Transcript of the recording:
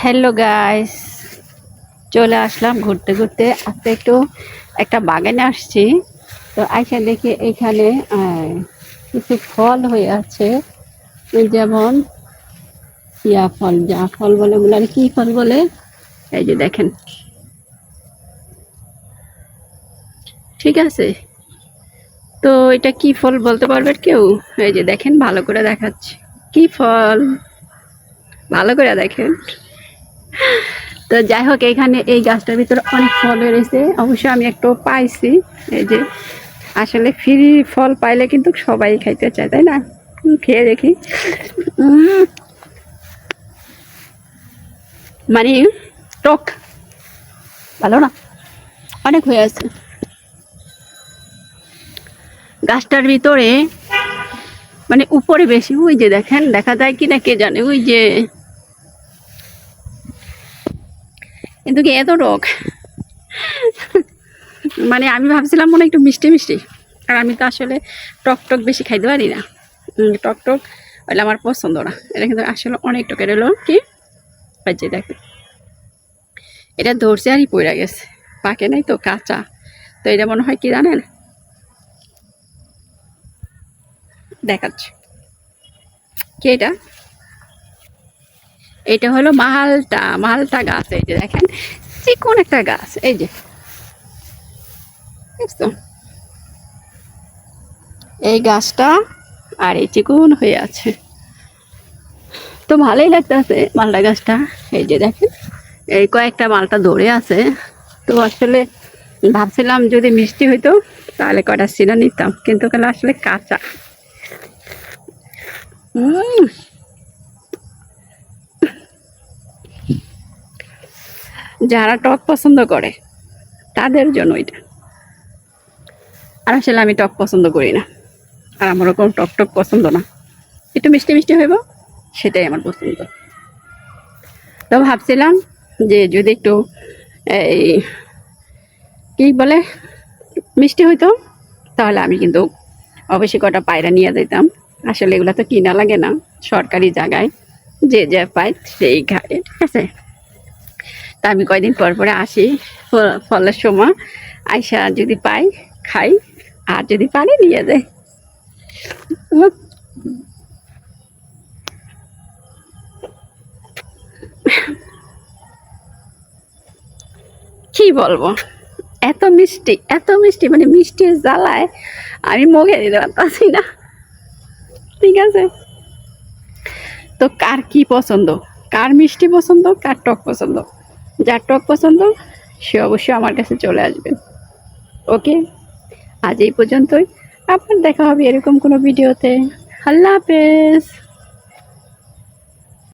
Hello guys চলে আসলাম ঘুরতে ঘুরতে। আজকে একটু একটা বাগানে আসছি। তো আইসা দেখি এখানে কিছু ফল হয়ে আছে। যেমন ইয়া ফল, যা ফল বলে ওগুলো আর কি ফল বলে? এই যে দেখেন। ঠিক আছে? তো এটা কি ফল বলতে পারবে কেউ? এই যে দেখেন, ভালো করে দেখাচ্ছি। কি ফল? ভালো করে দেখেন। তো যাই হোক এখানে এই গাছটার ভিতরে অনেক ফল রয়েছে। অবশ্যই আমি একটু পাইছি। এই যে, আসলে ফ্রি ফল পাইলে কিন্তু সবাই খাইতে চায়, তাই না? খেয়ে দেখি। মানে টক। ভালো না? অনেক হয়ে আছে। গাছটার ভিতরে মানে উপরে বেশি, ওই যে দেখেন, দেখা যায় কি না কে জানে, ওই যে কিন্তু কি এত টক মানে আমি ভাবছিলাম মনে একটু মিষ্টি মিষ্টি। আর আমি তো আসলে টক টক বেশি খাইতে পারি না। টক টক ওইটা আমার পছন্দ না। এটা কিন্তু আসলে অনেক টকের এলো কি? যে দেখো। এটা ধরছে আরই পড়ে গেছে। পাকে নাই তো, কাঁচা। তো এটা মনে হয় কি জানেন? দেখাচ্ছি। কে এটা? এটা হলো মালটা মালটা গাছ, এই যে দেখেন, চিকন একটা গাছ, এই যে। এই গাছটা আর এই চিকন হয়ে আছে। তো ভালোই লাগতেছে মালটা গাছটা। এই যে দেখেন, এই কয়েকটা মালটা ধরে আছে। তো আসলে ভাবছিলাম যদি মিষ্টি হইতো, তাহলে কয়টা সিনা নিতাম, কিন্তু কেন আসলে কাঁচা। উম। যারা টক পছন্দ করে, তাদের জন্য এটা। আর আসলে আমি টক পছন্দ করি না। আর আমার ওরকম টক টক পছন্দ না। একটু মিষ্টি মিষ্টি হইব, সেটাই আমার পছন্দ। তো ভাবছিলাম যে যদি একটু এই কি বলে, মিষ্টি হইতো, তাহলে আমি কিন্তু অবশ্যই কটা পায়রা নিয়ে যেতাম আসলে এগুলো তো কিনা লাগে না, সরকারি জায়গায় যে যা পায় সেই খায়, ঠিক আছে? তা আমি কয়দিন পর পরে আসি ফলের সময়। আইসা যদি পাই, খাই, আর যদি পারি নিয়ে যাই। কি বলব? এত মিষ্টি এত মিষ্টি মানে মিষ্টির জ্বালায় আমি মুখে দিতে পারতাছি না। ঠিক আছে? তো কার কি পছন্দ? কার মিষ্টি পছন্দ, কার টক পছন্দ? যার টপ পছন্দ, সে অবশ্যই আমার কাছে চলে আসবে। ওকে? আজ এই পর্যন্তই। আপনার দেখা হবে এরকম কোনো ভিডিওতে। আল্লাহ হাফেজ।